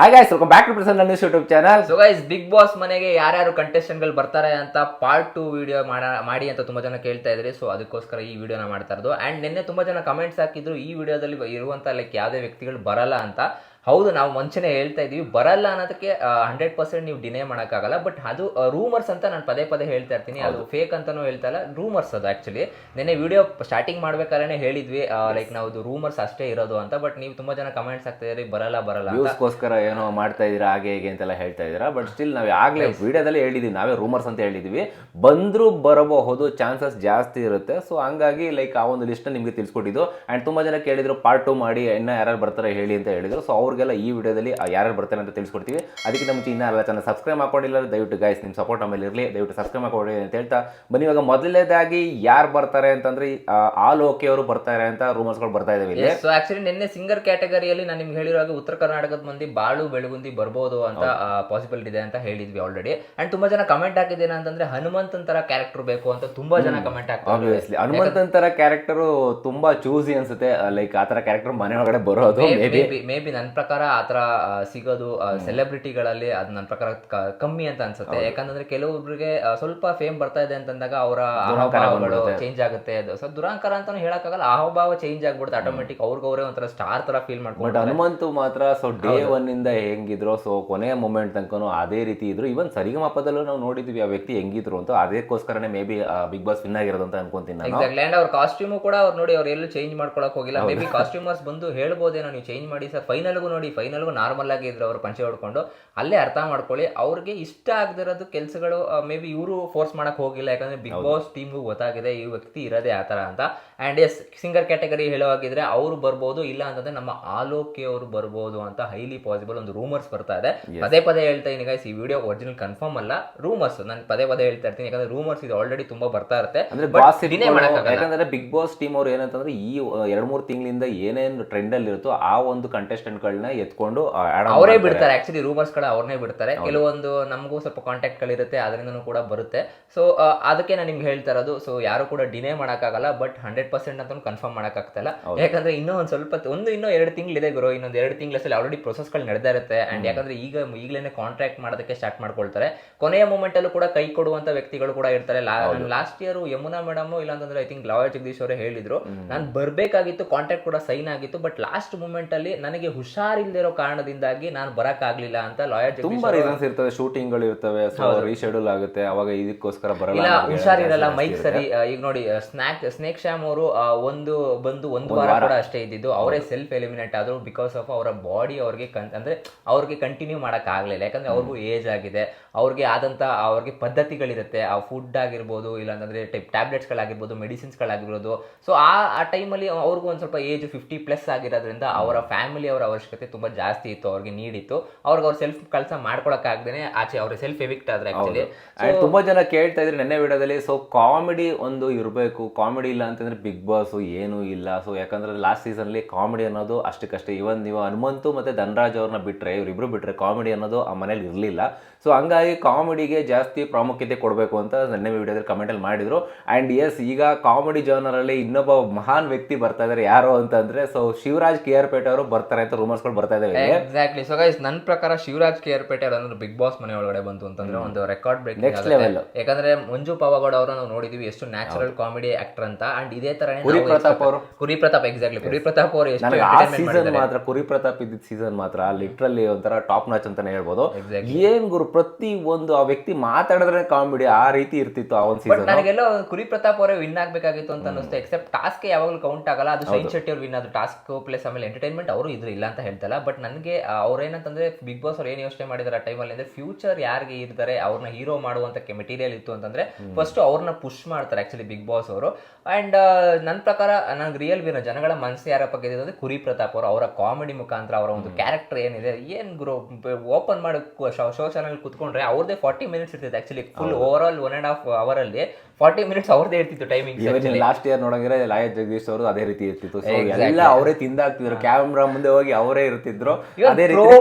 Hi guys welcome back to present news YouTube channel so guys Bigg Boss ಮನೆಗೆ ಯಾರ್ಯಾರು ಕಂಟೆಸ್ಟೆಂಟ್ಗಳು ಗಳು ಬರ್ತಾರೆ ಅಂತ ಪಾರ್ಟ್ ಟು ವಿಡಿಯೋ ಮಾಡಿ ಅಂತ ತುಂಬಾ ಜನ ಕೇಳ್ತಾ ಇದ್ರಿ. ಸೊ ಅದಕ್ಕೋಸ್ಕರ ಈ ವಿಡಿಯೋನ ಮಾಡ್ತಾ ಇರೋದು. ಅಂಡ್ ನಿನ್ನೆ ತುಂಬಾ ಜನ ಕಮೆಂಟ್ಸ್ ಹಾಕಿದ್ರು, ಈ ವಿಡಿಯೋದಲ್ಲಿ ಇರುವಂತ ಲೈಕ್ ಯಾವುದೇ ವ್ಯಕ್ತಿಗಳು ಬರಲ್ಲ ಅಂತ. ಹೌದು ನಾವು ಮುಂಚೆನೆ ಹೇಳ್ತಾ ಇದೀವಿ ಬರಲ್ಲ ಅನ್ನೋದಕ್ಕೆ ಹಂಡ್ರೆಡ್ ಪರ್ಸೆಂಟ್ ನೀವು ಡಿನೇ ಮಾಡೋಕ್ಕಾಗಲ್ಲ ಬಟ್ ಅದು ರೂಮರ್ಸ್ ಅಂತ ನಾನು ಪದೇ ಪದೇ ಹೇಳ್ತಾ ಇರ್ತೀನಿ ಅದು ಫೇಕ್ ಅಂತಾನೂ ಹೇಳ್ತಾ ಇಲ್ಲ ರೂಮರ್ಸ್ ಅದು ಆ್ಯಕ್ಚುಲಿ ನಿನ್ನೆ ವಿಡಿಯೋ ಸ್ಟಾರ್ಟಿಂಗ್ ಮಾಡ್ಬೇಕಾದ್ರೆ ಹೇಳಿದ್ವಿ ಲೈಕ್ ನಾವು ರೂಮರ್ಸ್ ಅಷ್ಟೇ ಇರೋದು ಅಂತ ಬಟ್ ನೀವು ತುಂಬ ಜನ ಕಮೆಂಟ್ಸ್ ಆಗ್ತಾ ಇದ್ರಿ ಬರಲ್ಲ ಬರಲ್ಲ ಅದಕ್ಕೋಸ್ಕರ ಏನೋ ಮಾಡ್ತಾ ಇದ್ದೀರಾ ಹಾಗೆ ಹೇಗೆ ಅಂತೆಲ್ಲ ಹೇಳ್ತಾ ಇದ್ದೀರಾ ಬಟ್ ಸ್ಟಿಲ್ ನಾವು ಆಗಲೇ ವಿಡಿಯೋದಲ್ಲಿ ಹೇಳಿದ್ದೀವಿ ನಾವೇ ರೂಮರ್ಸ್ ಅಂತ ಹೇಳಿದ್ವಿ. ಬಂದರೂ ಬರಬಹುದು ಚಾನ್ಸಸ್ ಜಾಸ್ತಿ ಇರುತ್ತೆ. ಸೊ ಹಂಗಾಗಿ ಲೈಕ್ ಆ ಒಂದು ಲಿಸ್ಟ್ ನಿಮಗೆ ತಿಳಿಸ್ಕೊಟ್ಟಿದ್ದು. ಆ್ಯಂಡ್ ತುಂಬ ಜನ ಕೇಳಿದ್ರು ಪಾರ್ಟ್ ಟು ಮಾಡಿ ಇನ್ನ ಯಾರು ಬರ್ತಾರೆ ಹೇಳಿ ಅಂತ ಹೇಳಿದ್ರು. ಸೊ ಅವ್ರಿಗೆಲ್ಲ ಈ ವಿಡಿಯೋದಲ್ಲಿ ಯಾರು ಬರ್ತಾರೆ ಅಂತ ತಿಳಿಸ್ಕೊಡ್ತೀವಿ. ಅದಕ್ಕಿಂತ ಮುಂಚೆ ಇನ್ನ ಅಲ್ಲ ಚಾನಲ್ ಸಬ್ಸ್ಕ್ರೈಬ್ ಮಾಡ್ಕೊಂಡಿಲ್ಲ ದಯವಿಟ್ಟು ಗೈಸ್ ನಿಮ್ಮ ಸಪೋರ್ಟ್ ಆಮೇಲೆ ಇರಲಿ. ದಯವಿಟ್ಟು ಸಬ್ಸ್ಕ್ರೈಬ್ ಮಾಡ್ಕೊಳ್ಳಿ ಅಂತ ಹೇಳ್ತಾ. ಬನ್ನಿ ಇವಾಗ ಮೊದಲನೇದಾಗಿ ಯಾರು ಬರ್ತಾರೆ ಅಂತಂದ್ರೆ ಆಲ್ ಓಕೆ ಅವರು ಬರ್ತಾರೆ ಅಂತ ರೂಮರ್ಸ್ಗಳು ಬರ್ತಾ ಇದಾವೆ ಇಲ್ಲಿ. ಸೊ ಆಕ್ಚುಲಿ ನಿನ್ನೆ ಸಿಂಗರ್ ಕ್ಯಾಟಗರಿಯಲ್ಲಿ ನಾನು ನಿಮ್ಗೆ ಹೇಳಿರೋ ಹಾಗೆ ಉತ್ತರ ಕರ್ನಾಟಕದ ಮಂದಿ ಬಾಳು ಬೆಳಗುಂದಿ ಬರ್ಬೋದು ಅಂತ ಪಾಸಿಬಿಲಿಟಿ ಇದೆ ಅಂತ ಹೇಳಿದ್ವಿ ಆಲ್ರೆಡಿ ಅಂಡ್ ತುಂಬಾ ಜನ ಕಮೆಂಟ್ ಹಾಕಿದ್ದೇನೆ ಅಂತಂದ್ರೆ ಹನುಮಂತನ್ ತರ ಕ್ಯಾರೆಕ್ಟರ್ ಬೇಕು ಅಂತ ತುಂಬಾ ಜನ ಕಮೆಂಟ್ ಹಾಕ್ತಾರೆ ಹನುಮಂತನ್ ತರ ಕ್ಯಾರೆಕ್ಟರ್ ತುಂಬಾ ಚೂಸಿ ಅನ್ಸುತ್ತೆ. ಲೈಕ್ ಆ ತರ ಕ್ಯಾರೆಕ್ಟರ್ ಮನೆ ಒಳಗಡೆ ಬರೋದು ಮೇ ಬಿ ಮೇ ಬಿ ನನ್ನ ಪ್ರಕಾರ ಆ ಥರ ಸಿಗೋದು ಸೆಲೆಬ್ರಿಟಿಗಳಲ್ಲಿ ಅದು ನನ್ನ ಪ್ರಕಾರ ಕಮ್ಮಿ ಅಂತ ಅನ್ಸುತ್ತೆ. ಯಾಕಂದ್ರೆ ಕೆಲವೊಬ್ರಿಗೆ ಸ್ವಲ್ಪ ಫೇಮ್ ಬರ್ತಾ ಇದೆ ಅಂತಂದಾಗ ಅವರ ಹಾವಭಾವಗಳು ಚೇಂಜ್ ಆಗುತ್ತೆ. ಅದು ಸೊ ದುರಾಂಕಾರ ಅಂತಾನು ಹೇಳಕ್ಕಾಗಲ್ಲ. ಹಾವಭಾವ ಚೇಂಜ್ ಆಗ್ಬಿಡುತ್ತೆ ಆಟೋಮೆಟಿಕ್ ಅವ್ರಿಗವ್ರೆ ಒಂಥರ ಸ್ಟಾರ್ ತರ ಫೀಲ್ ಬಟ್ ಮಾಡ್ಕೊಂಡು ಹನುಮಂತು ಮಾತ್ರ ಸೊ ಡೇ ಒನ್ ಇಂದ ಹೆಂಗಿದ್ರು ಸೊ ಕೊನೆಯ ಮೂಮೆಂಟ್ ತನಕನು ಅದೇ ರೀತಿ ಇದ್ರು. ಇವನ್ ಸರಿಗಮಪದಲ್ಲೂ ನಾವು ನೋಡಿದ್ವಿ ಆ ವ್ಯಕ್ತಿ ಹೆಂಗಿದ್ರು ಅಂತ. ಅದಕ್ಕೋಸ್ಕರನೇ maybe Bigg Boss win ಆಗಿರೋದು ಅಂತ ಅನ್ಕೊಂತೀನಿ ಎಕ್ಸಾಕ್ಟ್ಲಿ ಅಂಡ್ ಅವ್ರ ಕಾಸ್ಟ್ಯೂಮು ಕೂಡ ಅವ್ರು ನೋಡಿ ಅವ್ರು ಎಲ್ಲೂ ಚೇಂಜ್ ಮಾಡ್ಕೊಳಕ್ ಹೋಗಿಲ್ಲ. ಮೇ ಬಿ ಕಾಸ್ಟ್ಯೂಮರ್ಸ್ ಬಂದು ಹೇಳ್ಬೋದೇನೋ ನೀವು ಚೇಂಜ್ ಮಾಡಿ ಸರ್. ಫೈನಲ್ಗೂ ನೋಡಿ ಫೈನಲ್ಗೂ ನಾರ್ಮಲ್ ಆಗಿ ಇದ್ರು ಅವರು ಪಂಚೆ ಹೊಡ್ಕೊಂಡು ಅಲ್ಲೇ ಅರ್ಥ ಮಾಡ್ಕೊಳ್ಳಿ ಅವ್ರಿಗೆ ಇಷ್ಟ ಆಗದಿರೋದು ಕೆಲಸಗಳು ಮೇ ಬಿ ಇವರು ಫೋರ್ಸ್ ಮಾಡಕ್ಕೆ ಹೋಗಿಲ್ಲ ಯಾಕಂದ್ರೆ ಬಿಗ್ ಬಾಸ್ ಟೀಮ್ಗೂ ಗೊತ್ತಾಗಿದೆ ಈ ವ್ಯಕ್ತಿ ಇರೋದೇ ಆ ಥರ ಅಂತ. ಅಂಡ್ ಎಸ್ ಸಿಂಗರ್ ಕ್ಯಾಟಗರಿ ಹೇಳೋವಾಗಿದ್ರೆ ಅವರು ಬರ್ಬೋದು ಇಲ್ಲ ಅಂತಂದ್ರೆ ನಮ್ಮ ಆಲೋಕೆ ಅವರು ಬರ್ಬೋದು ಅಂತ ಹೈಲಿ ಪಾಸಿಬಲ್ ಒಂದು ರೂಮರ್ಸ್ ಬರ್ತಾ ಇದೆ. ಪದೇ ಪದೇ ಹೇಳ್ತಾ ಇದೀನಿ ಗೈಸ್ ಈ ವಿಡಿಯೋ ಒರಿಜಿನಲ್ ಕನ್ಫರ್ಮ್ ಅಲ್ಲ ರೂಮರ್ಸ್ ನಾನು ಪದೇ ಪದೇ ಹೇಳ್ತಾ ಇರ್ತೀನಿ ಯಾಕಂದ್ರೆ ರೂಮರ್ಸ್ ಇದು ಆಲ್ರೆಡಿ ತುಂಬಾ ಬರ್ತಾ ಇರುತ್ತೆ. ಯಾಕಂದ್ರೆ ಬಿಗ್ ಬಾಸ್ ಟೀಮ್ ಅವ್ರು ಏನಂತಂದ್ರೆ ಈ ಎರಡ್ ಮೂರ್ ತಿಂಗಳಿಂದ ಏನೇನು ಟ್ರೆಂಡ್ ಅಲ್ಲಿ ಇರುತ್ತೋ ಆ ಒಂದು ಕಂಟೆಸ್ಟೆಂಟ್ ಗಳನ್ನ ಎತ್ಕೊಂಡು ಅವರೇ ಬಿಡ್ತಾರೆ. ಆಕ್ಚುಲಿ ರೂಮರ್ಸ್ಗಳ ಅವ್ರನ್ನೇ ಬಿಡ್ತಾರೆ. ಕೆಲವೊಂದು ನಮಗೂ ಸ್ವಲ್ಪ ಕಾಂಟ್ಯಾಕ್ಟ್ ಗಳಿರುತ್ತೆ ಅದರಿಂದನೂ ಕೂಡ ಬರುತ್ತೆ. ಸೊ ಅದಕ್ಕೆ ನಾನು ನಿಮ್ಗೆ ಹೇಳ್ತಾ ಇರೋದು ಸೊ ಯಾರು ಕೂಡ ಡಿನೇ ಮಾಡೋಕ್ಕಾಗಲ್ಲ ಬಟ್ ಹಂಡ್ರೆಡ್ ಪರ್ಸೆಂಟ್ ಅಂತ ಕನ್ಫರ್ಮ್ ಮಾಡೋಕ್ಕಾಗ್ತಲ್ಲ. ಯಾಕಂದ್ರೆ ಇನ್ನೂ ಒಂದು ಸ್ವಲ್ಪ ಒಂದು ಇನ್ನೂ ಎರಡು ತಿಂಗಳಿದೆ ಗುರು ಇನ್ನೊಂದು ಎರಡು ತಿಂಗಳಲ್ಲಿ ಆಲ್ರೆಡಿ ಪ್ರೊಸೆಸ್ಗಳು ನಡೆದೇ ಇರುತ್ತೆ. ಅಂಡ್ ಯಾಕಂದ್ರೆ ಈಗ ಈಗಲೇ ಕಾಂಟ್ರಾಕ್ಟ್ ಮಾಡೋದಕ್ಕೆ ಸ್ಟಾರ್ಟ್ ಮಾಡ್ಕೊಳ್ತಾರೆ. ಕೊನೆಯ ಮೂಮೆಂಟ್ ಅಲ್ಲೂ ಕೂಡ ಕೈ ಕೊಡುವಂತ ವ್ಯಕ್ತಿಗಳು ಕೂಡ ಇರ್ತಾರೆ. ಲಾಸ್ಟ್ ಇಯರ್ ಯಮುನಾ ಮೇಡಮ್ ಇಲ್ಲಾಂತಂದ್ರೆ ಐ ತಿಂಕ್ ಲಾಯರ್ ಜಗದೀಶ್ ಅವರೇ ಹೇಳಿದ್ರು. ನಾನು ಬರಬೇಕಾಗಿತ್ತು ಕಾಂಟ್ರಾಕ್ಟ್ ಕೂಡ ಸೈನ್ ಆಗಿತ್ತು ಬಟ್ ಲಾಸ್ಟ್ ಮೂಮೆಂಟ್ ಅಲ್ಲಿ ನನಗೆ ಹುಷಾರಿಲ್ದಿರೋ ಕಾರಣದಿಂದಾಗಿ ನಾನು ಬರಕ್ಕಾಗ್ಲಿಲ್ಲ ಅಂತ ಲಾಯರ್ ತುಂಬಾ ರೀಸನ್ಸ್ ಇರ್ತವೆ ಶೂಟಿಂಗ್ಗಳು ಇರ್ತವೆ ರೀಶೆಡ್ಯೂಲ್ ಆಗುತ್ತೆ ಅವಾಗ ಇದಕ್ಕೋಸ್ಕರ ಬರಲ್ಲ ಹುಷಾರ್ ಇರಲ್ಲ ಮೈಕ್ ಸರಿ ಈಗ ನೋಡಿ ಸ್ನಾಕ್ ಸ್ನೇಕ್ ಶ್ಯಾಮ್ ಅವರು ಒಂದು ಬಂದು ಒಂದು ವಾರ ಕೂಡ ಅಷ್ಟೇ ಇದ್ದಿದ್ದು ಅವರೇ ಸೆಲ್ಫ್ ಎಲಿಮಿನೇಟ್ ಆದ್ರು ಬಿಕಾಸ್ ಆಫ್ ಅವರ ಬಾಡಿ ಅವ್ರಿಗೆ ಅಂದ್ರೆ ಅವ್ರಿಗೆ ಕಂಟಿನ್ಯೂ ಮಾಡಕ್ ಆಗ್ಲಿಲ್ಲ ಯಾಕಂದ್ರೆ ಅವ್ರಿಗೂ ಏಜ್ ಆಗಿದೆ. ಅವ್ರಿಗೆ ಆದಂಥ ಅವ್ರಿಗೆ ಪದ್ಧತಿಗಳಿರುತ್ತೆ. ಆ ಫುಡ್ ಆಗಿರ್ಬೋದು ಇಲ್ಲ ಟೈಪ್ ಟ್ಯಾಬ್ಲೆಟ್ಸ್ಗಳಾಗಿರ್ಬೋದು ಮೆಡಿಸಿನ್ಸ್ಗಳಾಗಿರ್ಬೋದು ಸೊ ಆ ಆ ಟೈಮಲ್ಲಿ ಅವ್ರಿಗೂ ಒಂದು ಸ್ವಲ್ಪ ಏಜ್ ಫಿಫ್ಟಿ ಪ್ಲಸ್ ಆಗಿರೋದ್ರಿಂದ ಅವರ ಫ್ಯಾಮಿಲಿ ಅವರ ಅವಶ್ಯಕತೆ ತುಂಬಾ ಜಾಸ್ತಿ ಇತ್ತು ಅವ್ರಿಗೆ ನೀಡಿತ್ತು ಅವ್ರಿಗೆ ಅವ್ರ ಸೆಲ್ಫ್ ಕೆಲಸ ಮಾಡ್ಕೊಳಕ್ಕಾಗ್ದೇ ಆಚೆ ಅವ್ರ ಸೆಲ್ಫ್ ಎವಿಕ್ಟ್ ಆದ್ರೆ ಆಕ್ಚುಲಿ ತುಂಬಾ ಜನ ಕೇಳ್ತಾ ಇದ್ರೆ ನೆನ್ನೆ ವಿಡಿಯೋದಲ್ಲಿ ಸೊ ಕಾಮಿಡಿ ಒಂದು ಇರಬೇಕು. ಕಾಮಿಡಿ ಇಲ್ಲ ಅಂತಂದ್ರೆ ಬಿಗ್ ಬಾಸ್ ಏನು ಇಲ್ಲ. ಸೊ ಯಾಕಂದ್ರೆ ಲಾಸ್ಟ್ ಸೀಸನ್ ಅಲ್ಲಿ ಕಾಮಿಡಿ ಅನ್ನೋದು ಅಷ್ಟಕ್ಕಷ್ಟೇ. ಇವನ್ ನೀವು ಹನುಮಂತು ಮತ್ತೆ ಧನರಾಜ್ ಅವ್ರನ್ನ ಬಿಟ್ರೆ ಇವರಿಬ್ರು ಬಿಟ್ರೆ ಕಾಮಿಡಿ ಅನ್ನೋದು ಆ ಮನೇಲಿ ಇರಲಿಲ್ಲ. ಸೊ ಹಂಗಾಗಿ ಕಾಮಿಡಿಗೆ ಜಾಸ್ತಿ ಪ್ರಾಮುಖ್ಯತೆ ಕೊಡಬೇಕು ಅಂತ ನನ್ನ ವಿಡಿಯೋದಲ್ಲಿ ಕಮೆಂಟಲ್ಲಿ ಮಾಡಿದರು. ಅಂಡ್ ಎಸ್ ಈಗ ಕಾಮಿಡಿ ಜರ್ನರಲ್ಲಿ ಇನ್ನೊಬ್ಬ ಮಹಾನ್ ವ್ಯಕ್ತಿ ಬರ್ತಾ ಇದ್ದಾರೆ ಯಾರು ಅಂತಂದ್ರೆ so Shivaraj K R Pete ಅವರು ಬರ್ತಾರೆ ಅಂತ ರೂಮರ್ಸ್ಗಳು ಬರ್ತಾ ಇದ್ದಾವೆ ಎಕ್ಸಾಕ್ಟ್ಲಿ ಸೊ ಗೈಸ್ ನನ್ನ ಪ್ರಕಾರ ಶಿವರಾಜ್ ಕೆ ಆರ್ ಪೇಟೆ ಅವರು ಬಿಗ್ ಬಾಸ್ ಮನೆ ಒಳಗಡೆ ಬಂತು ಅಂತಂದ್ರೆ ಒಂದು ರೆಕಾರ್ಡ್ ಬ್ರೇಕ್ ನೆಕ್ಸ್ಟ್ ಲೆವೆಲ್ ಯಾಕಂದ್ರೆ ಮಂಜು ಪಾವಗೌಡ ಅವರು ನಾವು ನೋಡಿದೀವಿ ಎಷ್ಟು ನ್ಯಾಚುರಲ್ ಕಾಮಿಡಿ ಆಕ್ಟರ್ ಅಂತ. ಅಂಡ್ ಇದೇ ತರ ಕುರಿ ಪ್ರತಾಪ್ ಅವರು. ಕುರಿ ಪ್ರತಾಪ್ ಎಕ್ಸಾಕ್ಟ್ಲಿ ಕುರಿ ಪ್ರತಾಪ್ ಅವರು ಎಷ್ಟು ಮಾತ್ರ ಕುರಿ ಪ್ರತಾಪ್ ಇದ್ದಿದ್ದ ಸೀಸನ್ ಮಾತ್ರ ಲಿಟ್ರಲಿ ಒಂಥರ ಟಾಪ್ ನಾಚ್ ಅಂತಾನೆ ಹೇಳ್ಬೋದು. ಏನ್ ಗುರು ಪ್ರತಿ ಒಂದು ಆ ವ್ಯಕ್ತಿ ಮಾತಾಡಿದ್ರೆ ಕಾಮಿಡಿ ಆ ರೀತಿ ಇರ್ತಿತ್ತು ಆ ಒಂದು ಬಟ್ ಸೀಸನ್ ನನಗೆಲ್ಲ ಕುರಿ ಪ್ರತಾಪ್ ಅವರೇ ವಿನ್ ಆಗ್ಬೇಕಾಗಿತ್ತು ಅಂತ ಅನಿಸ್ತು ಎಕ್ಸೆಪ್ಟ್ ಟಾಸ್ಕ್ ಯಾವಾಗಲೂ ಕೌಂಟ್ ಆಗಲ್ಲ. ಅದು ಶೈನ್ ಶೆಟ್ಟಿ ಅವ್ರು ವಿನ್ ಅದು ಟಾಸ್ಕ್ ಪ್ಲಸ್ ಆಮೇಲೆ ಎಂಟರ್ಟೈನ್ಮೆಂಟ್ ಅವರು ಇದ್ರು ಇಲ್ಲ ಅಂತ ಹೇಳ್ತಲ್ಲ. ಬಟ್ ನನಗೆ ಅವ್ರೇನಂತಂದ್ರೆ ಬಿಗ್ ಬಾಸ್ ಅವ್ರು ಏನು ಯೋಚನೆ ಮಾಡಿದಾರೆ ಆ ಟೈಮಲ್ಲಿ ಅಂದ್ರೆ ಫ್ಯೂಚರ್ ಯಾರಿಗೆ ಇರ್ತಾರೆ ಅವ್ರನ್ನ ಹೀರೋ ಮಾಡುವಂತ ಮೆಟೀರಿಯಲ್ ಇತ್ತು ಅಂತಂದ್ರೆ ಫಸ್ಟ್ ಅವ್ರನ್ನ ಪುಷ್ ಮಾಡ್ತಾರೆ ಆಕ್ಚುಲಿ ಬಿಗ್ ಬಾಸ್ ಅವರು. ಅಂಡ್ ನನ್ನ ಪ್ರಕಾರ ನನಗೆ ರಿಯಲ್ ವಿನ ಜನಗಳ ಮನಸ್ಸು ಯಾರ ಪಕ್ಕ ಅಂದ್ರೆ ಕುರಿ ಪ್ರತಾಪ್ ಅವರು. ಅವರ ಕಾಮಿಡಿ ಮುಖಾಂತರ ಅವರ ಒಂದು ಕ್ಯಾರೆಕ್ಟರ್ ಏನಿದೆ ಏನ್ ಗುರು ಓಪನ್ ಮಾಡಿ ಶೋ ಚಾನಲ್ ಕುತ್ಕೊಂಡ್ರೆ ಅವ್ರದೇ ಫಾರ್ಟಿ ಮಿನಿಟ್ಸ್ ಇರ್ತೈತೆ actually full over all one and half hour ಅಲ್ಲಿ. ಫಾರ್ಟಿ ಮಿನಿಟ್ಸ್ ಅವ್ರದೇ ಇರ್ತಿತ್ತು ಟೈಮಿಂಗ್ ಲಾಸ್ಟ್ ಇಯರ್ ನೋಡಂಗಿದ್ರೆ ಲಾಯ ಜಗದೀಶ್ ಅವರು ಅದೇ ರೀತಿ ಇರ್ತಿತ್ತು. ಸೊ ಎಲ್ಲ ಅವರೇ ತಿಂದಾಗ್ತಿದ್ರು ಕ್ಯಾಮ್ರಾ ಮುಂದೆ ಹೋಗಿ ಅವರೇ ಇರ್ತಿದ್ರು. ಅದೇ ರೀತಿ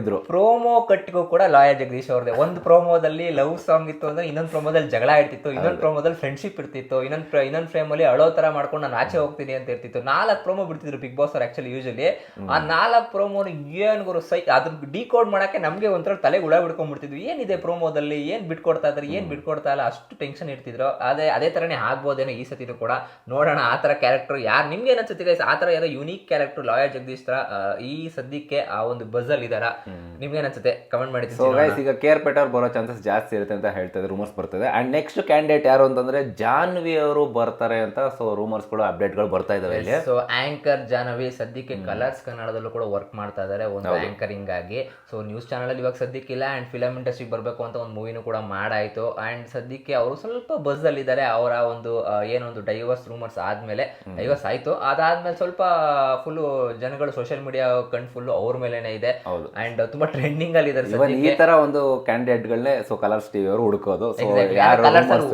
ಇದ್ರು. ಪ್ರೋಮೋ ಕಟ್ಟಿಗೂ ಕೂಡ ಲಾಯ ಜಗದೀಶ್ ಅವ್ರದೇ ಒಂದು ಪ್ರೋಮೋದಲ್ಲಿ ಲವ್ ಸಾಂಗ್ ಇತ್ತು ಅಂದ್ರೆ ಇನ್ನೊಂದು ಪ್ರೋಮೋದಲ್ಲಿ ಜಗಳ ಇರ್ತಿತ್ತು ಇನ್ನೊಂದು ಪ್ರೋಮೋದಲ್ಲಿ ಫ್ರೆಂಡ್ಶಿಪ್ ಇರ್ತಿತ್ತು. ಇನ್ನೊಂದು ಇನ್ನೊಂದು ಫ್ರೇಮ್ ಅಲ್ಲಿ ಅಳೋ ತರ ಮಾಡ್ಕೊಂಡು ನಾನು ಆಚೆ ಹೋಗ್ತೀನಿ ಅಂತ ಇರ್ತಿತ್ತು. ನಾಲ್ಕು ಪ್ರೋಮೋ ಬಿಡ್ತಿದ್ರು ಬಿಗ್ ಬಾಸ್ ಅವ್ರು ಆಕ್ಚುಲಿ ಯೂಶಲಿ ಆ ನಾಲ್ಕು ಪ್ರೋಮೋನ ಏನ್ ಗುರು ಸೈ ಅದ್ರ ಡಿಕೋಡ್ ಮಾಡಕ್ಕೆ ನಮಗೆ ಒಂಥರ ತಲೆ ಉಳ ಬಿಡ್ಕೊಂಡ್ಬಿಡ್ತಿದ್ವಿ ಏನಿದೆ ಪ್ರೋಮೋದಲ್ಲಿ ಏನ್ ಬಿಟ್ಕೊಡ್ತಾ ಇದ್ರೆ? ಏನ್ ಬಿಟ್ಕೊಡ್ತಾ ಇಲ್ಲ? ಅಷ್ಟು ಟೆನ್ಷನ್ ಇರ್ತಿದ್ರು. ಅದೇ ಅದೇ ತರನೇ ಆಗ್ಬೋದೇನೋ ಈ ಸತಿನೂ ಕೂಡ. ನೋಡೋಣ ಆ ತರ ಕ್ಯಾರೆಕ್ಟರ್ ಯಾರು ನಿಮ್ಗೆ ಏನಿಸುತ್ತೆ ಗೈಸ್ ಆ ತರ ಯಾರೋ ಯುನೀಕ್ ಕ್ಯಾರೆಕ್ಟರ್ ಲಾಯರ್ ಜಗದೀಶ್ ತರ ಈ ಸದ್ಯಕ್ಕೆ ಆ ಒಂದು ಬಜಲ್ ಇದಾರ. ನಿಮ್ಗೆ ಏನಿಸುತ್ತೆ? ಕಮೆಂಟ್ ಮಾಡಿ ಸೊ ಗೈಸ್ ಈಗ ಕೇರ್ ಪೆಟರ್ ಬರೋ ಚಾನ್ಸಸ್ ಜಾಸ್ತಿ ಇರುತ್ತೆ ಅಂತ ಹೇಳ್ತಾರೆ ರೂಮರ್ಸ್ ಬರ್ತದೆ. ಅಂಡ್ ನೆಕ್ಸ್ಟ್ ಕ್ಯಾಂಡಿಡೇಟ್ ಯಾರು ಅಂತಂದ್ರೆ ಜಾನ್ವಿ ಅವರು ಬರ್ತಾರೆ ಅಂತ ಸೊ ರೂಮರ್ಸ್ ಕೂಡ ಅಪ್ಡೇಟ್ಗಳು ಬರ್ತಾ ಇದಾವೆ ಇಲ್ಲಿ. ಸೊ ಆಂಕರ್ ಜಾನ್ವಿ ಸದ್ಯಕ್ಕೆ ಕಲರ್ಸ್ ಕನ್ನಡದಲ್ಲೂ ಕೂಡ ವರ್ಕ್ ಮಾಡ್ತಾ ಇದ್ದಾರೆ ಒಂದು ಆಂಕರಿಂಗ್ ಆಗಿ. ಸೊ ನ್ಯೂಸ್ ಚಾನಲ್ ಅಲ್ಲಿ ಇವಾಗ ಸದ್ಯಕ್ಕಿಲ್ಲ ಅಂಡ್ ಫಿಲಮ್ ಇಂಡಸ್ಟ್ರಿಗೆ ಬರಬೇಕು ಅಂತ ಒಂದು ಮೂವಿನೂ ಕೂಡ ಮಾಡಾಯ್ತು. ಅಂಡ್ ಸದ್ಯಕ್ಕೆ ಅವರು ಸ್ವಲ್ಪ ಬಸ್ ಅಲ್ಲಿ ಇದ್ದಾರೆ ಅವರ ಒಂದು ಏನೊಂದು ಡೈವರ್ಸ್ ರೂಮರ್ಸ್ ಆದ್ಮೇಲೆ ಡೈವರ್ಸ್ ಆಯ್ತು. ಅದಾದ್ಮೇಲೆ ಸ್ವಲ್ಪ ಫುಲ್ ಜನಗಳು ಸೋಷಿಯಲ್ ಮೀಡಿಯಾ ಕಣ್ ಫುಲ್ ಅವ್ರ ಮೇಲೆನೆ ಇದೆ. ಅಂಡ್ ತುಂಬಾ ಟ್ರೆಂಡಿಂಗ್ ಅಲ್ಲಿ ಇದ್ದಾರೆ ಈ ತರ ಒಂದು ಕ್ಯಾಂಡಿಡೇಟ್ ಗಳನ್ನೇ ಸೊ ಕಲರ್ಸ್ ಟಿವಿ ಅವರು ಹುಡುಕೋದು.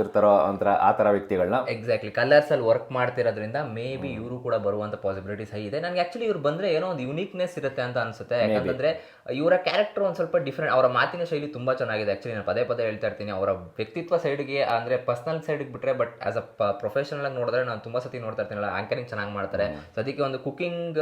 ಇರ್ತಾರೋ ಅಂತ ಆ ತರ ವ್ಯಕ್ತಿಗಳನ್ನ ಎಕ್ಸಾಕ್ಟ್ಲಿ ಕಲರ್ಸ್ ಅಲ್ಲಿ ವರ್ಕ್ ಮಾಡ್ತಿರೋದ್ರಿಂದ ಮೇ ಬಿ ಇವರು ಕೂಡ ಬರುವಂತ ಪಾಸಿಬಿಲಿಟೀಸ್ ಇದೆ. ನನಗೆ ಆಕ್ಚುಲಿ ಇವ್ರು ಬಂದ್ರೆ ಏನೋ ಒಂದು ಯುನೀಕ್ನೆಸ್ ಇರುತ್ತೆ ಅಂತ ಅನ್ಸುತ್ತೆ. ಯಾಕಂದ್ರೆ ಇವರ ಕ್ಯಾರೆಕ್ಟರ್ ಒಂದು ಸ್ವಲ್ಪ ಡಿಫ್ರೆಂಟ್ ಅವರ ಮಾತಿನ ಶೈಲಿ ತುಂಬಾ ಚೆನ್ನಾಗಿದೆ. ಆಕ್ಚುಲಿ ನಾನು ಪದೇ ಪದೇ ಹೇಳ್ತಾ ಇರ್ತೀನಿ. ಅವರ ವ್ಯಕ್ತಿತ್ವ ಸೈಡ್ಗೆ ಅಂದ್ರೆ ಪರ್ಸನಲ್ ಸೈಡ್ಗೆ ಬಿಟ್ಟರೆ ಬಟ್ ಆಸ್ ಅ ಪ್ರೊಫೆಷನಲ್ ಆಗಿ ನೋಡಿದ್ರೆ ನಾನು ತುಂಬ ಸತಿ ನೋಡ್ತಾ ಇರ್ತೀನಲ್ಲ ಆಂಕರಿಂಗ್ ಚೆನ್ನಾಗಿ ಮಾಡ್ತಾರೆ. ಸದ್ಯಕ್ಕೆ ಒಂದು ಕುಕಿಂಗ್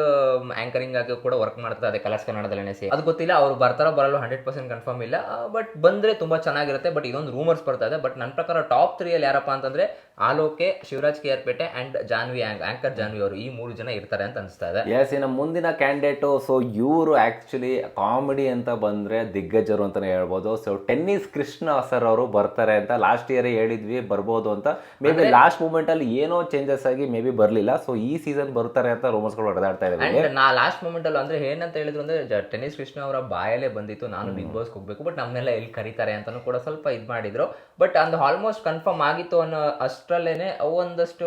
ಆಂಕರಿಂಗ್ ಆಗಿ ಕೂಡ ವರ್ಕ್ ಮಾಡ್ತಾರೆ ಅದೇ ಕಲರ್ಸ್ ಕನ್ನಡದಲ್ಲಿ ಸಿ ಅದು ಗೊತ್ತಿಲ್ಲ ಅವ್ರು ಬರ್ತಾರೋ ಬರಲ್ಲ ಹಂಡ್ರೆಡ್ ಪರ್ಸೆಂಟ್ ಕನ್ಫರ್ಮ್ ಇಲ್ಲ. ಬಟ್ ಬಂದರೆ ತುಂಬ ಚೆನ್ನಾಗಿರುತ್ತೆ ಬಟ್ ಇದೊಂದು ರೂಮರ್ಸ್ ಬರ್ತಾ ಇದೆ. ಬಟ್ ನನ್ನ ಪ್ರಕಾರ ಟಾಪ್ ತ್ರೀಯಲ್ಲಿ ಯಾರಪ್ಪ ಅಂತಂದ್ರೆ Alok Shivaraj K R Pete and Janvi anchor Janvi ಅವರು ಈ ಮೂರು ಜನ ಇರ್ತಾರೆ ಅಂತ ಅನಿಸ್ತಾ ಇದೆ. ಎಸ್ ಇನ್ನು ಮುಂದಿನ ಕ್ಯಾಂಡಿಡೇಟು ಸೊ ಇವರು ಆ್ಯಕ್ಚುಲಿ ಕಾಮಿಡಿ ಅಂತ ಬಂದರೆ ದಿಗ್ಗಜರು ಅಂತಲೇ ಹೇಳ್ಬೋದು. ಸೊ ಟೆನ್ನಿಸ್ ಕೃಷ್ಣ ಸರ್ ಅವರು ಬರ್ತಾರೆ ಅಂತ ಲಾಸ್ಟ್ ಇಯರ್ ಹೇಳಿದ್ವಿ ಬರ್ಬೋದು ಅಂತ. ಮೇ ಬಿ ಲಾಸ್ಟ್ ಮೂಮೆಂಟಲ್ಲಿ ಏನೋ ಚೇಂಜಸ್ ಆಗಿ ಮೇ ಬಿ ಬರಲಿಲ್ಲ. ಸೊ ಈ ಸೀಸನ್ ಬರ್ತಾರೆ ಅಂತ ರೂಮರ್ಸ್ಗಳು ಹೊಡೆದಾಡ್ತಾ ಇದ್ದಾರೆ ನಾ ಲಾಸ್ಟ್ ಮೂಮೆಂಟಲ್ಲಿ ಅಲ್ಲಿ ಅಂದ್ರೆ ಏನಂತ ಹೇಳಿದ್ರು ಅಂದ್ರೆ ಟೆನ್ನಿಸ್ ಕೃಷ್ಣ ಅವರ ಬಾಯಲ್ಲೇ ಬಂದಿತ್ತು. ನಾನು ಬಿಗ್ ಬಾಸ್ಗೆ ಹೋಗ್ಬೇಕು ಬಟ್ ನಮ್ಮನ್ನೆಲ್ಲ ಎಲ್ಲಿ ಕರೀತಾರೆ ಅಂತಲೂ ಕೂಡ ಸ್ವಲ್ಪ ಇದು ಮಾಡಿದ್ರು. ಬಟ್ ಅಂದ್ ಆಲ್ಮೋಸ್ಟ್ ಕನ್ಫರ್ಮ್ ಆಗಿತ್ತು ಅನ್ನೋ ಅಷ್ಟರಲ್ಲೇನೆ ಒಂದಷ್ಟು ಅವೊಂದಷ್ಟು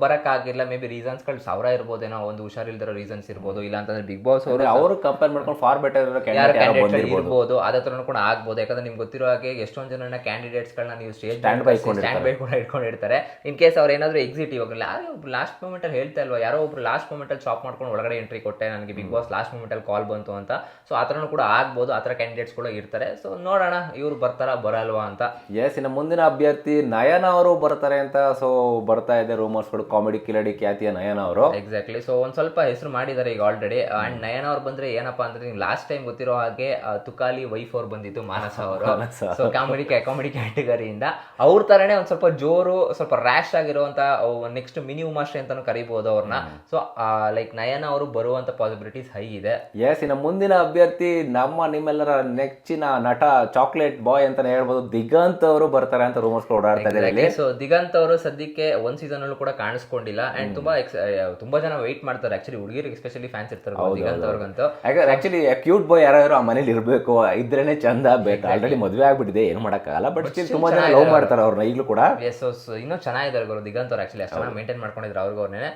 ಬರೋಕ್ಕಾಗಿಲ್ಲ. ಮೇ ಬಿ ರೀಸನ್ಸ್ಗಳು ಸಾವಿರ ಇರ್ಬೋದೇನೋ ಒಂದು ಹುಷಾರಿಲ್ದಿರೋ ರೀಸನ್ಸ್ ಇರ್ಬೋದು. ಇಲ್ಲ ಅಂತಂದ್ರೆ ಬಿಗ್ ಬಾಸ್ ಅವರು ಅವರು ಕಂಪೇರ್ ಮಾಡ್ಕೊಂಡು ಫಾರ್ ಬೆಟರ್ ಇರ್ಬೋದು. ಅದೇ ಥರ ಕೂಡ ಆಗ್ಬೋದು. ಯಾಕಂದ್ರೆ ನಿಮ್ಗೆ ಗೊತ್ತಿರೋ ಹಾಗೆ ಎಷ್ಟೊಂದು ಜನ ಕ್ಯಾಂಡಿಡೇಟ್ಸ್ಗಳನ್ನ ನೀವು ಸ್ಟೇಜ್ ಸ್ಟ್ಯಾಂಡ್ ಬೈ ಕೂಡ ಇಟ್ಕೊಂಡಿರ್ತಾರೆ. ಇನ್ ಕೇಸ್ ಅವ್ರು ಏನಾದರೂ ಎಕ್ಸಿಟ್ ಇವಾಗ ಯಾರೋ ಒಬ್ರು ಲಾಸ್ಟ್ ಮೂಮೆಂಟಲ್ಲಿ ಹೇಳ್ತಾ ಇಲ್ವಾ ಯಾರೋ ಒಬ್ರು ಲಾಸ್ಟ್ ಮೂಮೆಂಟಲ್ಲಿ ಶಾಪ್ ಮಾಡ್ಕೊಂಡು ಒಳಗಡೆ ಎಂಟ್ರಿ ಕೊಟ್ಟೆ ನನಗೆ ಬಿಗ್ ಬಾಸ್ ಲಾಸ್ಟ್ ಮೂಮೆಂಟಲ್ಲಿ ಕಾಲ್ ಬಂತು ಅಂತ. ಸೊ ಆ ಥರನೂ ಕೂಡ ಆಗ್ಬೋದು. ಆ ಥರ ಕ್ಯಾಂಡಿಡೇಟ್ಸ್ ಕೂಡ ಇರ್ತಾರೆ. ಸೊ ನೋಡೋಣ ಇವ್ರು ಬರ್ತಾರಾ ಬರಲ್ವಾ ಅಂತ. ಎಸ್ ಇನ್ನು ಮುಂದಿನ ಅಭ್ಯರ್ಥಿ ನಯನ ಅವರು ಬರ್ತಾರೆ ಅಂತ ಸೊ ಬರ್ತಾ ಇದೆ ರೂಮರ್ಸ್ಗಳು ಕಾಮಿಡಿ ಕಿಲಾಡಿ ಖ್ಯಾತಿಯ ನಯನ ಅವರು. ಎಕ್ಸಾಕ್ಟ್ಲಿ ಸೊ ಒಂದ್ ಸ್ವಲ್ಪ ಹೆಸರು ಮಾಡಿದ್ದಾರೆ ಈಗ ಆಲ್ರೆಡಿ ಅಂಡ್ ನಯನ ಅವ್ರು ಬಂದ್ರೆ ಏನಪ್ಪಾ ಅಂದ್ರೆ ನಿಮ್ಗೆ ಲಾಸ್ಟ್ ಟೈಮ್ ಗೊತ್ತಿರೋ ಹಾಗೆ ತುಕಾಲಿ ವೈಫ್ ಅವ್ರು ಬಂದಿತ್ತು ಮಾನಸ ಅವರು. ಸೊ ಕಾಮಿಡಿ ಕಾಮಿಡಿ ಕ್ಯಾಟಗರಿಯಿಂದ ಅವ್ರ ತರನೇ ಒಂದ್ ಸ್ವಲ್ಪ ಜೋರು ಸ್ವಲ್ಪ ರ್ಯಾಶ್ ಆಗಿರುವಂತ ನೆಕ್ಸ್ಟ್ ಮಿನಿ ಉಮಾಶ್ರೀ ಅಂತಾನು ಕರಿಬಹುದು ಅವ್ರನ್ನ ಸೊ ಲೈಕ್ ನಯನ ಅವರು ಬರುವಂತ ಪಾಸಿಬಿಲಿಟೀಸ್ ಹೈ ಇದೆ. ಎಸ್ ಇನ್ನು ಮುಂದಿನ ಅಭ್ಯರ್ಥಿ ನಮ್ಮ ನಿಮ್ಮೆಲ್ಲರ ನೆಚ್ಚಿನ ನಟ ಚಾಕ್ಲೇಟ್ ಬಾಯ್ ಅಂತಾನೆ ಹೇಳ್ಬೋದು. ದಿಗಂತ್ ಅವರು ಬರ್ತಾರೆ ಅಂತ ರೂಮರ್ಸ್ ಓಡಾಡ್ತಾ ಇದ್ದಾರೆ ಸೊ ದಿಗಂತ್ ಅವರು ಸದ್ಯಕ್ಕೆ ಒಂದ್ ಸೀಸನ್ ಅಲ್ಲೂ ಕೂಡ ಕಾಣಿಸ್ಕೊಂಡಿಲ್ಲ. ಅಂಡ್ ತುಂಬಾ ತುಂಬಾ ಜನ ವೈಟ್ ಮಾಡ್ತಾರೆ. ಆಕ್ಚುಲಿ ಹುಡುಗಿರಿಗೆ ಎಸ್ಪೆಷಲಿ ಫ್ಯಾನ್ಸ್ ಇರ್ತಾರೆ ಅವ್ರಿಗಂತೂ. ಆಕ್ಚುಲಿ ಕ್ಯೂಟ್ ಬಾಯ್ ಯಾರು ಆ ಮನೇಲಿ ಇರಬೇಕು ಇದ್ರೇನೆ ಚಂದ ಬೇಕು. ಆಲ್ರೆಡಿ ಮದುವೆ ಆಗ್ಬಿಟ್ಟಿದೆ ಏನು ಮಾಡಕ್ಕಾಗಲ್ಲ. ಬಟ್ ಸ್ಟಿಲ್ ತುಂಬಾ ಜನ ಲವ್ ಮಾಡ್ತಾರೆ ಅವ್ರನ್ನ ಈಗಲೂ ಕೂಡ. ಎಸ್ ಇನ್ನೂ ಚೆನ್ನಾಗಿದ್ದಾರೆ ಅವರು ದಿಗಂತ್ ಅವ್ರು ಆಕ್ಚುಲಿ ಅಷ್ಟು ಮೇಂಟೈನ್ ಮಾಡ್ಕೊಂಡಿದ್ರು ಅವ್ರಿಗೆ ಅವ್ರನ್ನೇ.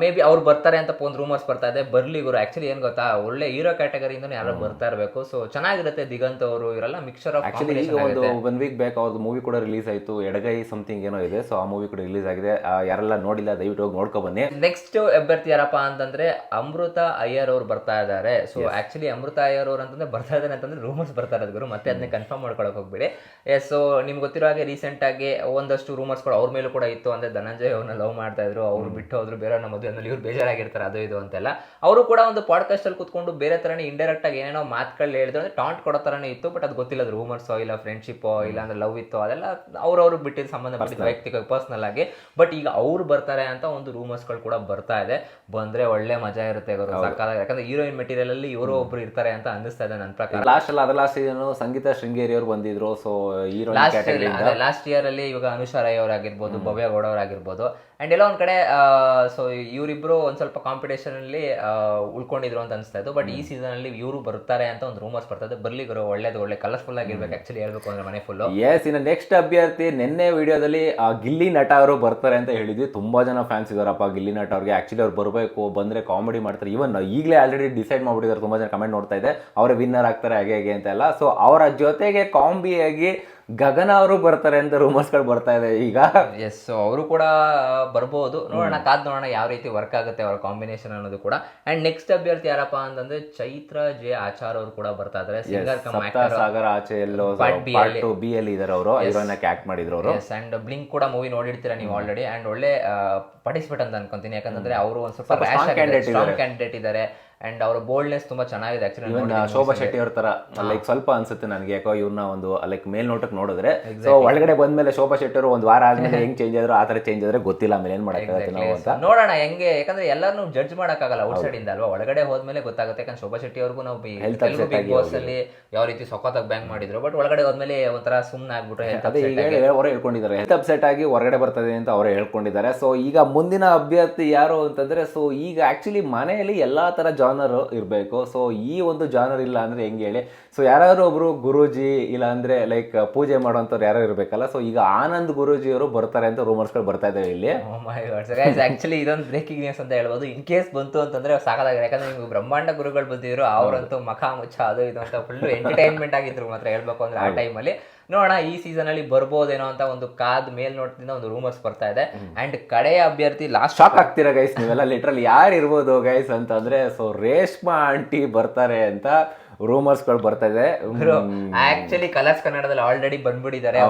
ಮೇ ಬಿ ಅವ್ರು ಬರ್ತಾರೆ ಅಂತ ಒಂದು ರೂಮರ್ಸ್ ಬರ್ತಾ ಇದೆ. ಬರ್ಲಿ ಗುರು ಆಕ್ಚುಲಿ ಏನ್ ಗೊತ್ತಾ? ಒಳ್ಳೆ ಹೀರೋ ಕ್ಯಾಟಗರಿಯಿಂದ ಯಾರೋ ಬರ್ತಾ ಇರಬೇಕು. ಸೊ ಚೆನ್ನಾಗಿರುತ್ತೆ ದಿಗಂತ್ ಅವರು ಇವರೆಲ್ಲ ಮಿಕ್ಸರ್ ಆಫ್ ಆಕ್ಚುಲಿ ಈಗ ಒಂದು ಒನ್ ವೀಕ್ ಬ್ಯಾಕ್ ಅವ್ರದ್ದು ಮೂವಿ ಕೂಡ ರಿಲೀಸ್ ಆಯ್ತು. ಎಡಗೈ ಸಮಥಿಂಗ್ ಏನೋ ಇದೆ. ಸೊ ಆ ಮೂವಿ ಕೂಡ ರಿಲೀಸ್ ಆಗಿದೆ. ಯಾರೆಲ್ಲ ನೋಡಿಲ್ಲ ದಯವಿಟ್ಟು ಹೋಗಿ ನೋಡ್ಕೊ ಬನ್ನಿ. ನೆಕ್ಸ್ಟ್ ಅಭ್ಯರ್ಥಿ ಯಾರಪ್ಪ ಅಂತಂದ್ರೆ ಅಮೃತ ಅಯ್ಯರ್ ಅವರು ಬರ್ತಾ ಇದ್ದಾರೆ. ಸೊ ಆಕ್ಚುಲಿ ಅಮೃತ ಅಯ್ಯರ್ ಅವ್ರು ಅಂತಂದ್ರೆ ಬರ್ತಾ ಇದ್ದಾರೆ ಅಂತಂದ್ರೆ ರೂಮರ್ಸ್ ಬರ್ತಾ ಇರೋದು ಗುರು. ಮತ್ತೆ ಅದನ್ನ ಕನ್ಫರ್ಮ್ ಮಾಡ್ಕೊಳಕ್ ಹೋಗ್ಬೇಡಿ. ಎಸ್ ಸೊ ನಿಮ್ಗೆ ಗೊತ್ತಿರೋ ಹಾಗೆ ರೀಸೆಂಟ್ ಆಗಿ ಒಂದಷ್ಟು ಕೂಡ ಅವ್ರ ಮೇಲೂ ಕೂಡ ಇತ್ತು. ಅಂದ್ರೆ ಧನಂಜಯ್ ಅವ್ರನ್ನ ಲವ್ ಮಾಡ್ತಾ ಇದ್ರು. ಅವ್ರು ಬಿಟ್ಟು ಹೋದ್ರು ಬೇರೆ ಮದುವೆ ಅಂದ್ರೆ ಇವ್ರು ಬೇಜಾರಾಗಿರ್ತಾರೆ ಅದು ಇದು ಅಂತೆಲ್ಲ. ಅವರು ಕೂಡ ಒಂದು ಪಾಡ್ಕಾಸ್ಟ್ ಅಲ್ಲಿ ಕುತ್ಕೊಂಡು ಬೇರೆ ಥರನೇ ಇಂಡೈರೆಕ್ಟ್ ಆಗಿ ಏನೇನೋ ಮಾತುಗಳು ಹೇಳಿದ್ರು. ಅಂದ್ರೆ ಟಾಂಟ್ ಕೊಡೋ ತರನೇ ಇತ್ತು ಬಟ್ ಅದು ಗೊತ್ತಿಲ್ಲ ಅದು ರೂಮರ್ಸ್ ಇಲ್ಲ ಫ್ರೆಂಡ್ಶಿಪ್ ಇಲ್ಲ ಅಂದ್ರೆ ಲವ್ ಇತ್ತು ಅದೆಲ್ಲ ಅವ್ರವ್ರು ಬಿಟ್ಟಿದ್ದು ಸಂಬಂಧಪಟ್ಟಿದ್ದು ವೈಯಕ್ತಿಕ ಪರ್ಸನಲ್ ಆಗಿ. ಬಟ್ ಈಗ ಅವ್ರು ಬರ್ತಾರೆ ಅಂತ ಒಂದು ರೂಮರ್ಸ್ಗಳು ಕೂಡ ಬರ್ತಾ ಇದೆ. ಬಂದ್ರೆ ಒಳ್ಳೆ ಮಜಾ ಇರುತ್ತೆ ಇವರು ಯಾಕಂದ್ರೆ ಹೀರೋಯಿನ್ ಮೆಟೀರಿಯಲ್ ಅಲ್ಲಿ ಇವರು ಒಬ್ರು ಇರ್ತಾರೆ ಅಂತ ಅನ್ನಿಸ್ತಾ ಇದೆ ನನ್ನ ಪ್ರಕಾರ. ಲಾಸ್ಟ್ ಅಲ್ಲಿ ಅದರ ಲಾಸ್ಟ್ ಸೀಸನ್ ಸಂಗೀತ ಶೃಂಗೇರಿ ಅವರು ಬಂದಿದ್ರು ಸೊ ಹೀರೋ ಲಾಸ್ಟ್ ಇಯರ್ ಅಲ್ಲಿ ಇವಾಗ ಅನುಷಾ ರೈ ಅವರಾಗಿರ್ಬೋದು ಭವ್ಯ ಗೌಡ ಅವರಾಗಿರ್ಬೋದು. ಅಂಡ್ ಎಲ್ಲ ಒಂದು ಕಡೆ ಸೊ ಇವರಿಬ್ಬರು ಒಂದು ಸ್ವಲ್ಪ ಕಾಂಪಿಟೇಷನಲ್ಲಿ ಉಳ್ಕೊಂಡಿದ್ರು ಅಂತ ಅನಿಸ್ತಾ ಇತ್ತು. ಬಟ್ ಈ ಸೀಸನಲ್ಲಿ ಇವರು ಬರ್ತಾರೆ ಅಂತ ಒಂದು ರೂಮರ್ಸ್ ಬರ್ತಾ ಇದೆ ಬರ್ಲಿ ಗುರು ಒಳ್ಳೇದು ಒಳ್ಳೆ ಕಲರ್ಫುಲ್ ಆಗಿರ್ಬೇಕು ಆ್ಯಕ್ಚುಲಿ ಹೇಳ್ಬೇಕು ಅಂದರೆ ಮನೆ ಫುಲ್ಲು ಎಸ್ ಇನ್ನು ನೆಕ್ಸ್ಟ್ ಅಭ್ಯರ್ಥಿ ನಿನ್ನೆ ವಿಡಿಯೋದಲ್ಲಿ ಗಿಲ್ಲಿ ನಟ ಅವರು ಬರ್ತಾರೆ ಅಂತ ಹೇಳಿದ್ವಿ. ತುಂಬ ಜನ ಫ್ಯಾನ್ಸ್ ಇದಾರಪ್ಪ ಗಿಲ್ಲಿ ನಟ ಅವ್ರಿಗೆ. ಆ್ಯಕ್ಚುಲಿ ಅವ್ರು ಬರಬೇಕು ಬಂದರೆ ಕಾಮಿಡಿ ಮಾಡ್ತಾರೆ. ಇವನ್ ಈಗಲೇ ಆಲ್ರೆಡಿ ಡಿಸೈಡ್ ಮಾಡಿಬಿಟ್ಟಿದ್ದಾರೆ. ತುಂಬ ಜನ ಕಮೆಂಟ್ ನೋಡ್ತಾ ಇದೆ. ಅವರೇ ವಿನ್ನರ್ ಆಗ್ತಾರೆ ಹಾಗೆ ಹೇಗೆ ಅಂತ ಎಲ್ಲ. ಸೊ ಅವರ ಜೊತೆಗೆ ಕಾಂಬಿಯಾಗಿ ಗಗನ ಅವರು ಬರ್ತಾರೆ ಅಂತ ರೂಮರ್ಸ್ಗಳು ಬರ್ತಾ ಇದೆ ಈಗ. ಎಸ್ ಅವರು ಕೂಡ ಬರ್ಬೋದು. ನೋಡೋಣ ಕಾದ್ ನೋಡೋಣ ಯಾವ ರೀತಿ ವರ್ಕ್ ಆಗುತ್ತೆ ಅವರ ಕಾಂಬಿನೇಷನ್ ಅನ್ನೋದು ಕೂಡ. ಅಂಡ್ ನೆಕ್ಸ್ಟ್ ಅಭ್ಯರ್ಥಿ ಯಾರಪ್ಪ ಅಂತಂದ್ರೆ ಚೈತ್ರ ಜೆ ಆಚಾರ್ ಅವರು ಕೂಡ ಬರ್ತಾ ಇದಾರೆ. ಸಿಂಗರ್ ಸಾಗರ ಆಚೆ ಎಲ್ಲೋ ಬಿ ಎಲ್ ಇದಾರೆ ಅವರು. ಆಕ್ಟ್ ಮಾಡಿದ್ರು ಅವರು. ಎಸ್ ಅಂಡ್ ಬ್ಲಿಂಕ್ ಕೂಡ ಮೂವಿ ನೋಡಿರ್ತೀರಾ ನೀವು ಆಲ್ರೆಡಿ ಅಂಡ್ ಒಳ್ಳೆ ಪಾರ್ಟಿಸಿಪೇಟ್ ಅಂತ ಅನ್ಕೊಂತೀನಿ. ಯಾಕಂದ್ರೆ ಅವರು ಒಂದ್ ಸ್ವಲ್ಪ ಕ್ಯಾಂಡಿಡೇಟ್ ಇದ್ದಾರೆ. ಅಂಡ್ ಅವರ ಬೋಲ್ಡ್ನೆಸ್ ತುಂಬಾ ಚೆನ್ನಾಗಿದೆ ಆಕ್ಚುಲಿ ಶೋಭಾ ಶೆಟ್ಟಿ ಅವ್ರ ತರ ಲೈಕ್ ಸ್ವಲ್ಪ ಅನ್ಸುತ್ತೆ ನನಗೆ. ಯಾಕೋ ಇವ್ರನ್ನ ಒಂದು ಲೈಕ್ ಮೇಲ್ನೋಟಕ್ಕೆ ನೋಡಿದ್ರೆ. ಸೊ ಒಳಗಡೆ ಬಂದ್ಮೇಲೆ ಶೋಭಾ ಶೆಟ್ಟಿ ಅವರು ಒಂದು ವಾರ ಆದ್ಮೇಲೆ ಹೆಂಗ್ ಚೇಂಜ್ ಆದ್ರು ಆ ತರ ಚೇಂಜ್ ಆದ್ರೆ ಗೊತ್ತಿಲ್ಲ ಆಮೇಲೆ ಏನ್ ಮಾಡಕ್ ನಾವು ಅಂತ. ನೋಡೋಣ ಹೆಂಗೆ ಯಾಕಂದ್ರೆ ಎಲ್ಲಾರು ಜಡ್ಜ್ ಮಾಡಕ್ಕಾಗಲ್ಲ ಔಟ್ ಸೈಡ್ ಇಂದ ಅಲ್ವಾ? ಒಳಗಡೆ ಹೋದ್ಮೇಲೆ ಗೊತ್ತಾಗುತ್ತೆ ಯಾಕಂದ್ರೆ ಶೋಭಾ ಶೆಟ್ಟಿ ಅವ್ರಿಗೂ ನಾವು ಬಿಗ್ ಬಾಸ್ ಅಲ್ಲಿ ಯಾವ ರೀತಿ ಸಖತ್ತಾಗಿ ಬ್ಯಾಂಕ್ ಮಾಡಿದ್ರು. ಬಟ್ ಒಳಗಡೆ ಹೋದ್ಮೇಲೆ ಒಂಥರ ಸುಮ್ಮನೆ ಆಗ್ಬಿಟ್ರೆ ಅವರೇ ಹೇಳ್ಕೊಂಡಿದ್ದಾರೆ. ಹೆಲ್ತ್ ಅಪ್ಸೆಟ್ ಆಗಿ ಹೊರಗಡೆ ಬರ್ತದೆ ಅಂತ ಅವರೇ ಹೇಳ್ಕೊಂಡಿದ್ದಾರೆ. ಸೊ ಈಗ ಮುಂದಿನ ಅಭ್ಯರ್ಥಿ ಯಾರು ಅಂತಂದ್ರೆ ಸೊ ಈಗ ಆಕ್ಚುಲಿ ಮನೆಯಲ್ಲಿ ಎಲ್ಲಾ ತರ ಜಾನರ್ ಇರಬೇಕು. ಸೊ ಈ ಒಂದು ಜಾನರ್ ಇಲ್ಲ ಅಂದ್ರೆ ಹೆಂಗೆ ಹೇಳಿ? ಸೊ ಯಾರಾದರೂ ಒಬ್ಬರು ಗುರೂಜಿ ಇಲ್ಲ ಅಂದ್ರೆ ಲೈಕ್ ಪೂಜೆ ಮಾಡುವಂಥವ್ರು ಯಾರು ಇರಬೇಕಲ್ಲ. ಸೊ ಈಗ ಆನಂದ್ ಗುರುಜಿ ಅವರು ಬರ್ತಾರೆ ಅಂತ ರೂಮರ್ಸ್ಗಳು ಬರ್ತಾ ಇದ್ದಾವೆ ಇಲ್ಲಿ. ಆ್ಯಕ್ಚುಲಿ ಇದೊಂದು ಬ್ರೇಕಿಂಗ್ ನ್ಯೂಸ್ ಅಂತ ಹೇಳ್ಬೋದು. ಇನ್ ಕೇಸ್ ಬಂತು ಅಂತಂದ್ರೆ ಸಾಕಾಗಿದೆ ಯಾಕಂದ್ರೆ ನಿಮ್ಗೆ ಬ್ರಹ್ಮಾಂಡ ಗುರುಗಳು ಬಂದಿದ್ರು ಅವರಂತೂ ಮಖಾ ಮುಚ್ಚ ಅದು ಇದು ಅಂತ ಫುಲ್ ಎಂಟರ್ಟೈನ್ಮೆಂಟ್ ಆಗಿದ್ರು ಮಾತ್ರ ಹೇಳ್ಬೇಕು ಅಂದ್ರೆ ಆ ಟೈಮಲ್ಲಿ ನೋಡೋಣ ಈ ಸೀಸನ್ ಅಲ್ಲಿ ಬರ್ಬೋದೇನೋ ಅಂತ ಒಂದು ಕಾದ್ ಮೇಲ್ನೋಟದಿಂದ ಒಂದು ರೂಮರ್ಸ್ ಬರ್ತಾ ಇದೆ. ಅಂಡ್ ಕಡೆಯ ಅಭ್ಯರ್ಥಿ ಲಾಸ್ಟ್ ಶಾಕ್ ಆಗ್ತೀರಾ ಗೈಸ್ ನೀವೆಲ್ಲ ಲಿಟ್ರಲ್ ಯಾರು ಇರ್ಬೋದು ಗೈಸ್ ಅಂತಂದ್ರೆ ಸೊ ರೇಷ್ಮಾ ಆಂಟಿ ಬರ್ತಾರೆ ಅಂತ ರೂಮರ್ಸ್ಗಳು ಬರ್ತಾ ಇದೆ. ಆಕ್ಚುಲಿ ಕಲರ್ಸ್ ಕನ್ನಡದಲ್ಲಿ ಆಲ್ರೆಡಿ ಬಂದ್ಬಿಟ್ಟಿದ್ದಾರೆ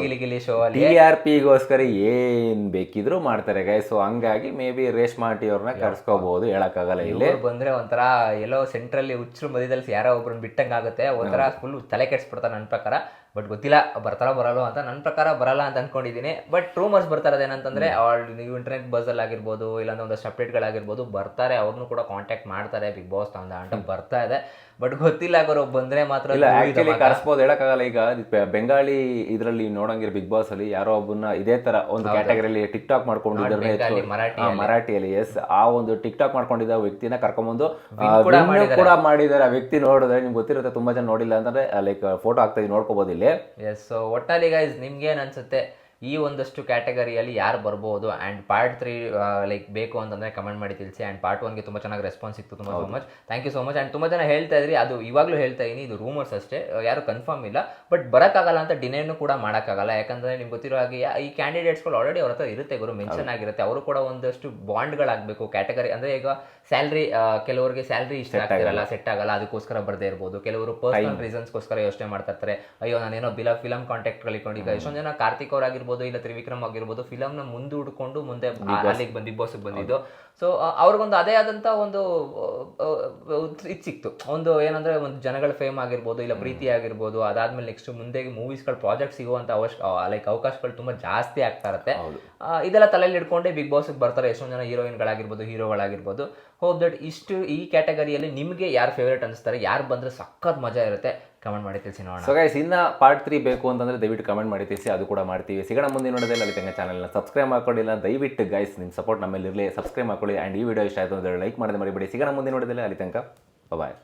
ಗಿಲಿ ಗಿಲಿ ಶೋ ಅಲ್ಲಿ. ಟಿ ಆರ್ ಪಿಗೋಸ್ಕರ ಏನ್ ಬೇಕಿದ್ರು ಮಾಡ್ತಾರೆ ಗೈ ಸೊ ಹಂಗಾಗಿ ಮೇ ಬಿ ರೇಷ್ಮಾ ಆಂಟಿ ಅವ್ರನ್ನ ಕರ್ಸ್ಕೋಬಹುದು ಹೇಳಕ್ಕಾಗಲ್ಲ ಇಲ್ಲಿ. ಬಂದ್ರೆ ಒಂಥರ ಎಲ್ಲೋ ಸೆಂಟ್ರಲ್ಲಿ ಹುಚ್ಚರು ಮಧ್ಯದಲ್ಲಿ ಯಾರೋ ಒಬ್ರನ್ನ ಬಿಟ್ಟಂಗಾಗುತ್ತೆ. ಒಂಥರ ಫುಲ್ ತಲೆ ಕೆಡ್ಸ್ಬಿಡ್ತಾರೆ ನನ್ನ ಪ್ರಕಾರ. ಬಟ್ ಗೊತ್ತಿಲ್ಲ ಬರ್ತಾರೋ ಬರಲ್ಲ ಅಂತ ನನ್ನ ಪ್ರಕಾರ ಬರಲ್ಲ ಅಂತ ಅನ್ಕೊಂಡಿದ್ದೀನಿ. ಬಟ್ ರೂಮರ್ಸ್ ಬರ್ತಾ ಇರೋದು ಏನಂತಂದ್ರೆ ಅವ್ರು ನೀವು ಇಂಟರ್ನೆಟ್ ಬಸ್ಸಲ್ಲಿ ಆಗಿರ್ಬೋದು ಇಲ್ಲಾಂದ್ರೆ ಒಂದಷ್ಟು ಅಪ್ಡೇಟ್ಗಳಾಗಿರ್ಬೋದು ಬರ್ತಾರೆ ಅವ್ರನ್ನೂ ಕೂಡ ಕಾಂಟ್ಯಾಕ್ಟ್ ಮಾಡ್ತಾರೆ ಬಿಗ್ ಬಾಸ್ ಅಂತ ಬರ್ತಾ ಇದೆ. ಬಟ್ ಗೊತ್ತಿಲ್ಲ ಅವರು ಬಂದ್ರೆ ಮಾತ್ರ ಇಲ್ಲ ಆಕ್ಚುಲಿ ಕರೆಸ್ಬೋದು ಹೇಳಕ್ಕಾಗಲ್ಲ. ಈಗ ಬೆಂಗಾಳಿ ಇದರಲ್ಲಿ ನೋಡಂಗಿರ ಬಿಗ್ ಬಾಸ್ ಅಲ್ಲಿ ಯಾರೋ ಒಬ್ಬನ ಇದೇ ತರ ಒಂದು ಕ್ಯಾಟಗರಿಯಲ್ಲಿ ಟಿಕ್ ಟಾಕ್ ಮಾಡ್ಕೊಂಡು ಮರಾಠಿಯಲ್ಲಿ. ಎಸ್ ಆ ಒಂದು ಟಿಕ್ ಟಾಕ್ ಮಾಡ್ಕೊಂಡಿದ್ದ ವ್ಯಕ್ತಿನ ಕರ್ಕೊಂಡ್ಬಂದು ಕೂಡ ಮಾಡಿದ್ದಾರೆ. ಆ ವ್ಯಕ್ತಿ ನೋಡಿದ್ರೆ ನಿಮ್ಗೆ ಗೊತ್ತಿರುತ್ತೆ ತುಂಬಾ ಜನ ನೋಡಿಲ್ಲ ಅಂತಂದ್ರೆ ಲೈಕ್ ಫೋಟೋ ಆಗ್ತಾ ಇದೀವಿ ನೋಡ್ಕೋಬಹುದು ಇಲ್ಲಿ. ಎಸ್ ಸೊ ಒಟ್ನಲ್ಲಿ ಗೈಸ್ ನಿಮ್ಗೇನ್ ಅನ್ಸುತ್ತೆ? ಈ ಒಂದಷ್ಟು ಕ್ಯಾಟಗರಿಯಲ್ಲಿ ಯಾರು ಬರ್ಬೋದು ಆ್ಯಂಡ್ ಪಾರ್ಟ್ ತ್ರೀ ಲೈಕ್ ಬೇಕು ಅಂತಂದ್ರೆ ಕಮೆಂಟ್ ಮಾಡಿ ತಿಳಿಸಿ ಆ್ಯಂಡ್ ಪಾರ್ಟ್ ಒನ್ಗೆ ತುಂಬ ಚೆನ್ನಾಗಿ ರೆಸ್ಪಾನ್ಸ್ ಸಿಕ್ತು ತುಂಬ so much thank you so much and ತುಂಬ ಜನ ಹೇಳ್ತಾ ಇದ್ರಿ ಅದು ಇವಾಗಲೂ ಹೇಳ್ತಾ ಇದೀನಿ ಇದು ರೂಮರ್ಸ್ ಅಷ್ಟೇ. ಯಾರು ಕನ್ಫರ್ಮ್ ಇಲ್ಲ. ಬಟ್ ಬರೋಕ್ಕಾಗಲ್ಲ ಅಂತ ಡಿನೇನು ಕೂಡ ಮಾಡೋಕ್ಕಾಗಲ್ಲ. ಯಾಕಂದ್ರೆ ನಿಮ್ಗೆ ಗೊತ್ತಿರೋ ಹಾಗೆ ಈ ಕ್ಯಾಂಡಿಡೇಟ್ಸ್ಗಳು ಆಲ್ರೆಡಿ ಅವ್ರ ಹತ್ರ ಇರುತ್ತೆ ಗುರು ಮೆನ್ಷನ್ ಆಗಿರುತ್ತೆ. ಅವರು ಕೂಡ ಒಂದಷ್ಟು ಬಾಂಡ್ಗಳಾಗಬೇಕು ಕ್ಯಾಟಗರಿ ಅಂದ್ರೆ ಈಗ ಸ್ಯಾಲ್ರಿ ಕೆಲವರಿಗೆ ಸ್ಯಾಲ್ರಿ ಇಷ್ಟ ಆಗ್ತಿರಲ್ಲ ಸೆಟ್ ಆಗಲ್ಲ ಅದಕ್ಕೋಸ್ಕರ ಬರದೇ ಇರ್ಬೋದು. ಕೆಲವರು ಪರ್ಸನಲ್ ರೀಸನ್ಸ್ಗೋಸ್ಕರ ಯೋಚನೆ ಮಾಡ್ತಾ ಇರ್ತಾರೆ. ಅಯ್ಯೋ ನಾನೇನೋ ಬಿಲ ಫಿಲಮ್ ಕಾಂಟ್ಯಾಕ್ಟ್ ಗಳಿಕೊಂಡು ಈಗ ಎಷ್ಟೊಂದು ಜನ ಕಾರ್ತಿಕ್ ಅವ್ರಾಗಿರ್ಬೋದು. ಇಲ್ಲ ತ್ರಿವಿಕ್ರಮ್ ಆಗಿರ್ಬೋದು ಫಿಲಮ್ನ ಮುಂದೆ ಹುಡ್ಕೊಂಡು ಮುಂದೆ ಅಲ್ಲಿಗೆ ಬಂದು ಬಿಗ್ ಬಾಸ್ ಬಂದಿದ್ದು. ಸೊ ಅವ್ರಿಗೊಂದು ಅದೇ ಆದಂತ ಒಂದು ಇದು ಸಿಕ್ತು. ಒಂದು ಏನಂದ್ರೆ ಒಂದು ಜನಗಳ ಫೇಮ್ ಆಗಿರ್ಬೋದು ಇಲ್ಲ ಪ್ರೀತಿ ಆಗಿರ್ಬೋದು ಅದಾದ್ಮೇಲೆ ನೆಕ್ಸ್ಟ್ ಮುಂದೆ ಮೂವೀಸ್ಗಳು ಪ್ರಾಜೆಕ್ಟ್ ಸಿಗುವಂತ ಅವಶ್ಯ ಲೈಕ್ ಅವಕಾಶಗಳು ತುಂಬಾ ಜಾಸ್ತಿ ಆಗ್ತಾ ಇರುತ್ತೆ. ಇದೆಲ್ಲ ತಲೆಯಲ್ಲಿ ಇಟ್ಕೊಂಡೆ ಬಿಗ್ ಬಾಸ್ ಬರ್ತಾರೆ. ಎಷ್ಟೊಂದು ಜನ ಹೀರೋಯಿನ್ಗಳಾಗಿರ್ಬೋದು ಹೀರೋಗಳಾಗಿರ್ಬೋದು. ಹೋಪ್ ದಟ್ ಇಷ್ಟು ಈ ಕ್ಯಾಟಗರಿಯಲ್ಲಿ ನಿಮಗೆ ಯಾರು ಫೇವ್ರೇಟ್ ಅನಿಸ್ತಾರೆ ಯಾರು ಬಂದ್ರೆ ಸಖತ್ ಮಜಾ ಇರುತ್ತೆ. ಕಮೆಂಟ್ ಮಾಡಿ ತಿಳಿಸಿ ನೋಡೋಣ. ಸೊ ಗೈಸ್ ಇನ್ನ ಪಾರ್ಟ್ ತ್ರೀ ಬೇಕು ಅಂತಂದ್ರೆ ದಯವಿಟ್ಟು ಕಮೆಂಟ್ ಮಾಡಿ ತಿಳಿಸಿ, ಅದು ಕೂಡ ಮಾಡ್ತೀವಿ. ಸಿಗೋಣ ಮುಂದೆ ನೋಡೋದಿಲ್ಲ ಅಲ್ಲಿ ತಂಗ ಚಾನಲ್ನ ಸಬ್ಸ್ಕ್ರೈಬ್ ಮಾಡ್ಕೊಂಡಿಲ್ಲ ದಯವಿಟ್ಟು ಗೈಸ್ ನಿಮ್ಮ ಸಪೋರ್ಟ್ ನಮ್ಮಲ್ಲಿ ಇರಲಿ ಸಬ್ಸ್ಕ್ರೈಬ್ ಮಾಡ್ಕೊಳ್ಳಿ. ಆ್ಯಂಡ್ ಈ ವಿಡಿಯೋ ಇಷ್ಟ ಆಯಿತು ಅಂದ್ರೆ ಲೈಕ್ ಮಾಡಿದ್ರೆ ಮರಿಬೇಡಿ. ಸಿಗೋಣ ಮುಂದೆ ನೋಡೋದಿಲ್ಲ ಅಲ್ಲಿ ತನಕ ಬಾಯ್